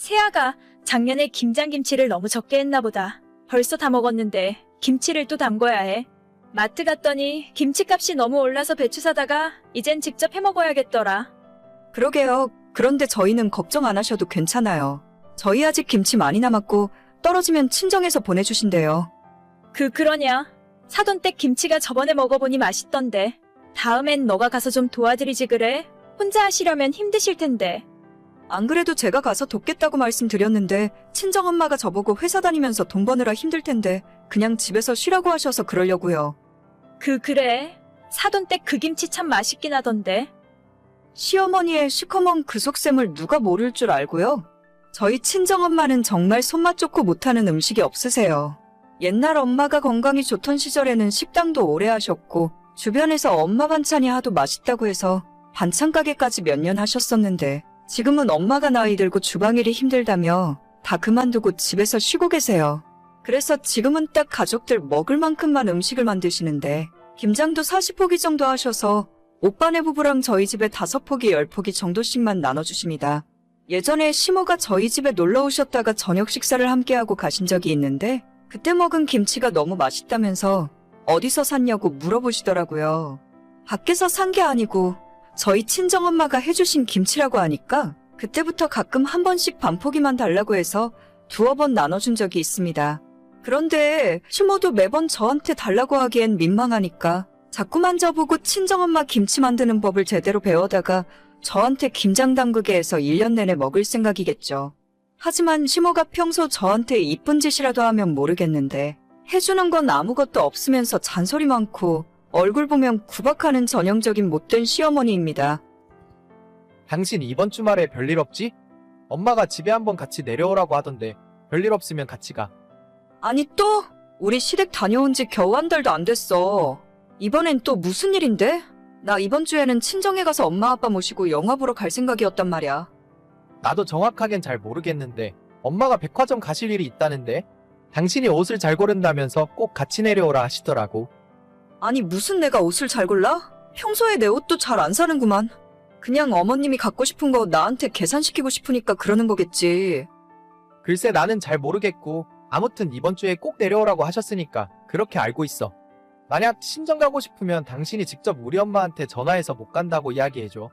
세아가 작년에 김장김치를 너무 적게 했나 보다. 벌써 다 먹었는데 김치를 또 담궈야 해. 마트 갔더니 김치값이 너무 올라서 배추 사다가 이젠 직접 해 먹어야겠더라. 그러게요. 그런데 저희는 걱정 안 하셔도 괜찮아요. 저희 아직 김치 많이 남았고 떨어지면 친정에서 보내주신대요. 그 그러냐? 사돈 댁 김치가 저번에 먹어보니 맛있던데. 다음엔 너가 가서 좀 도와드리지 그래? 혼자 하시려면 힘드실 텐데. 안 그래도 제가 가서 돕겠다고 말씀드렸는데 친정엄마가 저보고 회사 다니면서 돈 버느라 힘들 텐데 그냥 집에서 쉬라고 하셔서 그러려고요. 그 그래. 사돈 댁 그 김치 참 맛있긴 하던데. 시어머니의 시커먼 그 속셈을 누가 모를 줄 알고요. 저희 친정엄마는 정말 손맛 좋고 못하는 음식이 없으세요. 옛날 엄마가 건강이 좋던 시절에는 식당도 오래 하셨고 주변에서 엄마 반찬이 하도 맛있다고 해서 반찬 가게까지 몇 년 하셨었는데 지금은 엄마가 나이 들고 주방일이 힘들다며 다 그만두고 집에서 쉬고 계세요. 그래서 지금은 딱 가족들 먹을 만큼만 음식을 만드시는데 김장도 40포기 정도 하셔서 오빠네 부부랑 저희 집에 다섯 포기, 열 포기 정도씩만 나눠주십니다. 예전에 시모가 저희 집에 놀러 오셨다가 저녁 식사를 함께하고 가신 적이 있는데 그때 먹은 김치가 너무 맛있다면서 어디서 샀냐고 물어보시더라고요. 밖에서 산 게 아니고 저희 친정엄마가 해주신 김치라고 하니까 그때부터 가끔 한 번씩 반 포기만 달라고 해서 두어 번 나눠준 적이 있습니다. 그런데 시모도 매번 저한테 달라고 하기엔 민망하니까 자꾸만 저보고 친정엄마 김치 만드는 법을 제대로 배워다가 저한테 김장 담그게 해서 1년 내내 먹을 생각이겠죠. 하지만 시모가 평소 저한테 이쁜 짓이라도 하면 모르겠는데 해주는 건 아무것도 없으면서 잔소리 많고 얼굴 보면 구박하는 전형적인 못된 시어머니입니다. 당신 이번 주말에 별일 없지? 엄마가 집에 한번 같이 내려오라고 하던데 별일 없으면 같이 가. 아니 또? 우리 시댁 다녀온 지 겨우 한 달도 안 됐어. 이번엔 또 무슨 일인데? 나 이번 주에는 친정에 가서 엄마 아빠 모시고 영화 보러 갈 생각이었단 말이야. 나도 정확하겐 잘 모르겠는데 엄마가 백화점 가실 일이 있다는데 당신이 옷을 잘 고른다면서 꼭 같이 내려오라 하시더라고. 아니 무슨 내가 옷을 잘 골라? 평소에 내 옷도 잘 안 사는구만. 그냥 어머님이 갖고 싶은 거 나한테 계산시키고 싶으니까 그러는 거겠지. 글쎄 나는 잘 모르겠고 아무튼 이번 주에 꼭 내려오라고 하셨으니까 그렇게 알고 있어. 만약 친정 가고 싶으면 당신이 직접 우리 엄마한테 전화해서 못 간다고 이야기해줘.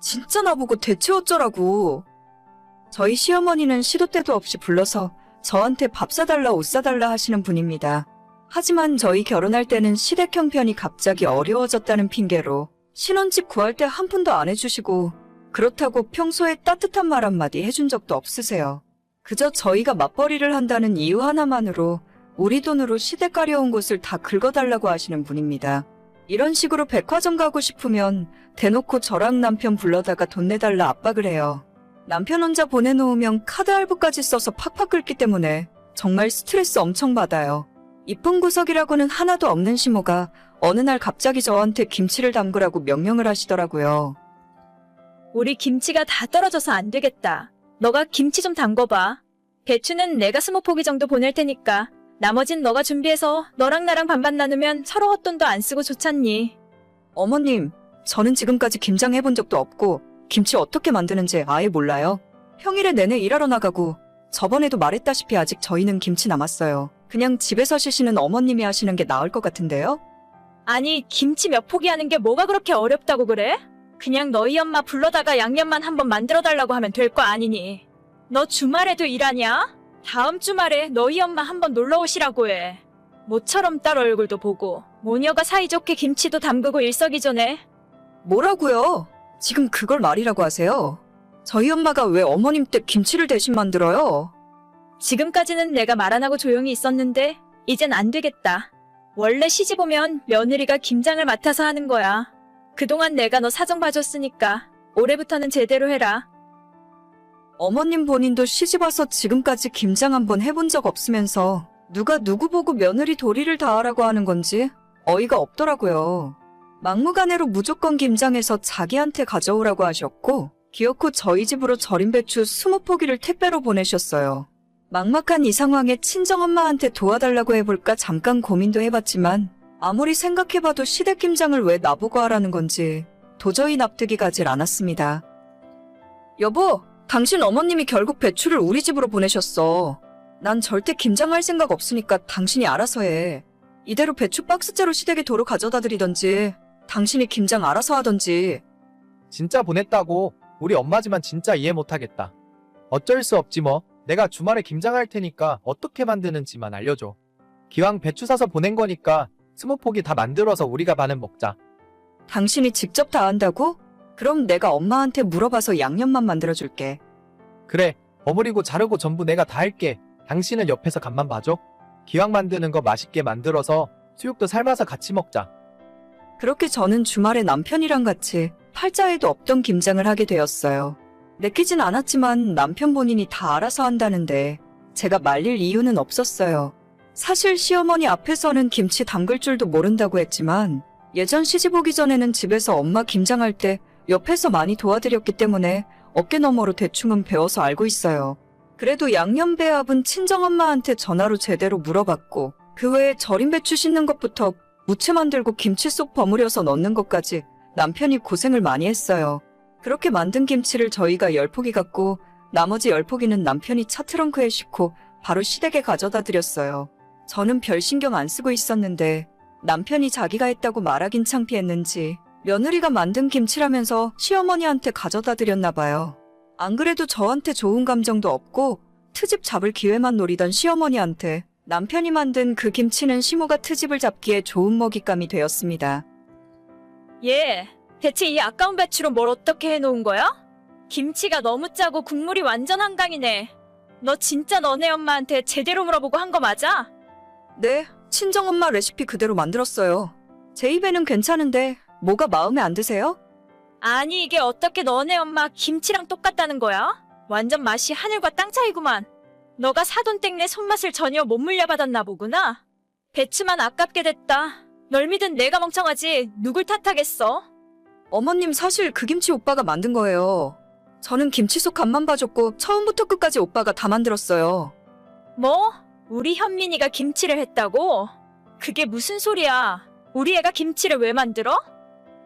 진짜 나보고 대체 어쩌라고. 저희 시어머니는 시도 때도 없이 불러서 저한테 밥 사달라 옷 사달라 하시는 분입니다. 하지만 저희 결혼할 때는 시댁 형편이 갑자기 어려워졌다는 핑계로 신혼집 구할 때 한 푼도 안 해주시고 그렇다고 평소에 따뜻한 말 한마디 해준 적도 없으세요. 그저 저희가 맞벌이를 한다는 이유 하나만으로 우리 돈으로 시댁 가려온 곳을 다 긁어달라고 하시는 분입니다. 이런 식으로 백화점 가고 싶으면 대놓고 저랑 남편 불러다가 돈 내달라 압박을 해요. 남편 혼자 보내놓으면 카드 할부까지 써서 팍팍 긁기 때문에 정말 스트레스 엄청 받아요. 이쁜 구석이라고는 하나도 없는 시모가 어느 날 갑자기 저한테 김치를 담그라고 명령을 하시더라고요. 우리 김치가 다 떨어져서 안 되겠다. 너가 김치 좀 담궈봐. 배추는 내가 스무 포기 정도 보낼 테니까 나머진 너가 준비해서 너랑 나랑 반반 나누면 서로 헛돈도 안 쓰고 좋잖니. 어머님, 저는 지금까지 김장 해본 적도 없고 김치 어떻게 만드는지 아예 몰라요. 평일에 내내 일하러 나가고 저번에도 말했다시피 아직 저희는 김치 남았어요. 그냥 집에서 쉬시는 어머님이 하시는 게 나을 것 같은데요? 아니 김치 몇 포기 하는 게 뭐가 그렇게 어렵다고 그래? 그냥 너희 엄마 불러다가 양념만 한번 만들어 달라고 하면 될 거 아니니. 너 주말에도 일하냐? 다음 주말에 너희 엄마 한번 놀러 오시라고 해. 모처럼 딸 얼굴도 보고 모녀가 사이좋게 김치도 담그고 일석이조네. 뭐라고요? 지금 그걸 말이라고 하세요? 저희 엄마가 왜 어머님 댁 김치를 대신 만들어요? 지금까지는 내가 말 안 하고 조용히 있었는데 이젠 안 되겠다. 원래 시집 오면 며느리가 김장을 맡아서 하는 거야. 그동안 내가 너 사정 봐줬으니까 올해부터는 제대로 해라. 어머님 본인도 시집 와서 지금까지 김장 한번 해본 적 없으면서 누가 누구 보고 며느리 도리를 다하라고 하는 건지 어이가 없더라고요. 막무가내로 무조건 김장해서 자기한테 가져오라고 하셨고 기어코 저희 집으로 절인 배추 20포기를 택배로 보내셨어요. 막막한 이 상황에 친정엄마한테 도와달라고 해볼까 잠깐 고민도 해봤지만 아무리 생각해봐도 시댁 김장을 왜 나보고 하라는 건지 도저히 납득이 가질 않았습니다. 여보, 당신 어머님이 결국 배추를 우리 집으로 보내셨어. 난 절대 김장할 생각 없으니까 당신이 알아서 해. 이대로 배추 박스째로 시댁에 도로 가져다 드리던지, 당신이 김장 알아서 하던지. 진짜 보냈다고. 우리 엄마지만 진짜 이해 못하겠다. 어쩔 수 없지 뭐. 내가 주말에 김장할 테니까 어떻게 만드는지만 알려줘. 기왕 배추 사서 보낸 거니까 스무 포기 다 만들어서 우리가 반은 먹자. 당신이 직접 다 한다고? 그럼 내가 엄마한테 물어봐서 양념만 만들어줄게. 그래, 버무리고 자르고 전부 내가 다 할게. 당신은 옆에서 간만 봐줘. 기왕 만드는 거 맛있게 만들어서 수육도 삶아서 같이 먹자. 그렇게 저는 주말에 남편이랑 같이 팔자에도 없던 김장을 하게 되었어요. 내키진 않았지만 남편 본인이 다 알아서 한다는데 제가 말릴 이유는 없었어요. 사실 시어머니 앞에서는 김치 담글 줄도 모른다고 했지만 예전 시집 오기 전에는 집에서 엄마 김장할 때 옆에서 많이 도와드렸기 때문에 어깨 너머로 대충은 배워서 알고 있어요. 그래도 양념 배합은 친정엄마한테 전화로 제대로 물어봤고 그 외에 절임 배추 씻는 것부터 무채 만들고 김치 속 버무려서 넣는 것까지 남편이 고생을 많이 했어요. 그렇게 만든 김치를 저희가 열 포기 갖고 나머지 열 포기는 남편이 차 트렁크에 싣고 바로 시댁에 가져다 드렸어요. 저는 별 신경 안 쓰고 있었는데 남편이 자기가 했다고 말하긴 창피했는지 며느리가 만든 김치라면서 시어머니한테 가져다 드렸나 봐요. 안 그래도 저한테 좋은 감정도 없고 트집 잡을 기회만 노리던 시어머니한테 남편이 만든 그 김치는 시모가 트집을 잡기에 좋은 먹잇감이 되었습니다. 얘, 대체 이 아까운 배추로 뭘 어떻게 해놓은 거야? 김치가 너무 짜고 국물이 완전 한강이네. 너 진짜 너네 엄마한테 제대로 물어보고 한 거 맞아? 네, 친정엄마 레시피 그대로 만들었어요. 제 입에는 괜찮은데 뭐가 마음에 안 드세요? 아니 이게 어떻게 너네 엄마 김치랑 똑같다는 거야? 완전 맛이 하늘과 땅 차이구만. 너가 사돈 땡내 손맛을 전혀 못 물려받았나 보구나. 배추만 아깝게 됐다. 널 믿은 내가 멍청하지 누굴 탓하겠어? 어머님 사실 그 김치 오빠가 만든 거예요. 저는 김치 속 간만 봐줬고 처음부터 끝까지 오빠가 다 만들었어요. 뭐? 우리 현민이가 김치를 했다고? 그게 무슨 소리야? 우리 애가 김치를 왜 만들어?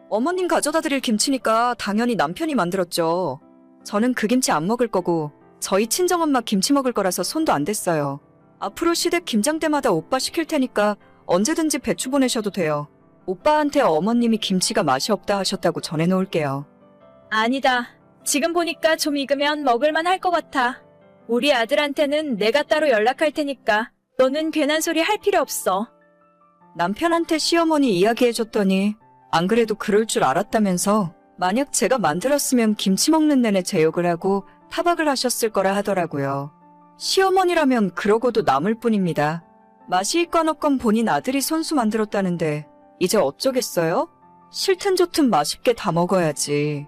어머님 가져다 드릴 김치니까 당연히 남편이 만들었죠. 저는 그 김치 안 먹을 거고 저희 친정엄마 김치 먹을 거라서 손도 안 댔어요. 앞으로 시댁 김장 때마다 오빠 시킬 테니까 언제든지 배추 보내셔도 돼요. 오빠한테 어머님이 김치가 맛이 없다 하셨다고 전해놓을게요. 아니다. 지금 보니까 좀 익으면 먹을만 할 것 같아. 우리 아들한테는 내가 따로 연락할 테니까 너는 괜한 소리 할 필요 없어. 남편한테 시어머니 이야기해줬더니 안 그래도 그럴 줄 알았다면서 만약 제가 만들었으면 김치 먹는 내내 제 욕을 하고 타박을 하셨을 거라 하더라고요. 시어머니라면 그러고도 남을 뿐입니다. 맛이 있건 없건 본인 아들이 손수 만들었다는데 이제 어쩌겠어요? 싫든 좋든 맛있게 다 먹어야지.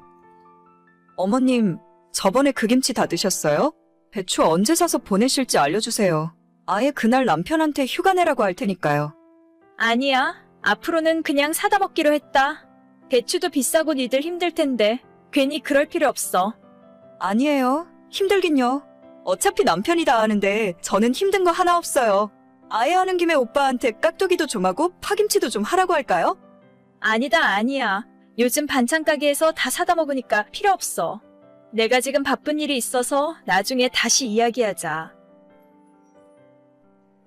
어머님, 저번에 그 김치 다 드셨어요? 배추 언제 사서 보내실지 알려주세요. 아예 그날 남편한테 휴가 내라고 할 테니까요. 아니야. 앞으로는 그냥 사다 먹기로 했다. 배추도 비싸고 니들 힘들 텐데 괜히 그럴 필요 없어. 아니에요. 힘들긴요. 어차피 남편이 다 하는데 저는 힘든 거 하나 없어요. 아예 하는 김에 오빠한테 깍두기도 좀 하고 파김치도 좀 하라고 할까요? 아니다, 아니야. 요즘 반찬 가게에서 다 사다 먹으니까 필요 없어. 내가 지금 바쁜 일이 있어서 나중에 다시 이야기하자.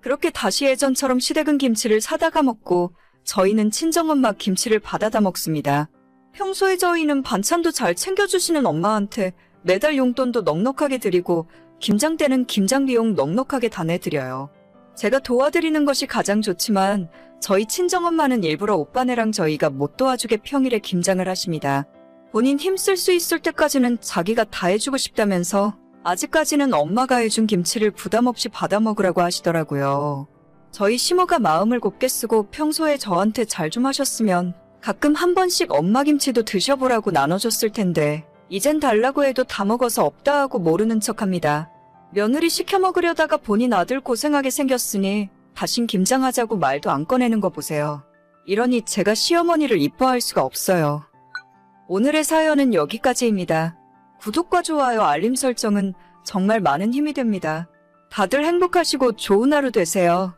그렇게 다시 예전처럼 시댁은 김치를 사다가 먹고 저희는 친정엄마 김치를 받아다 먹습니다. 평소에 저희는 반찬도 잘 챙겨주시는 엄마한테 매달 용돈도 넉넉하게 드리고 김장 때는 김장 비용 넉넉하게 다 내드려요. 제가 도와드리는 것이 가장 좋지만 저희 친정엄마는 일부러 오빠네랑 저희가 못 도와주게 평일에 김장을 하십니다. 본인 힘쓸 수 있을 때까지는 자기가 다 해주고 싶다면서 아직까지는 엄마가 해준 김치를 부담 없이 받아 먹으라고 하시더라고요. 저희 시모가 마음을 곱게 쓰고 평소에 저한테 잘 좀 하셨으면 가끔 한 번씩 엄마 김치도 드셔보라고 나눠줬을 텐데 이젠 달라고 해도 다 먹어서 없다 하고 모르는 척합니다. 며느리 시켜 먹으려다가 본인 아들 고생하게 생겼으니 다신 김장하자고 말도 안 꺼내는 거 보세요. 이러니 제가 시어머니를 이뻐할 수가 없어요. 오늘의 사연은 여기까지입니다. 구독과 좋아요, 알림 설정은 정말 많은 힘이 됩니다. 다들 행복하시고 좋은 하루 되세요.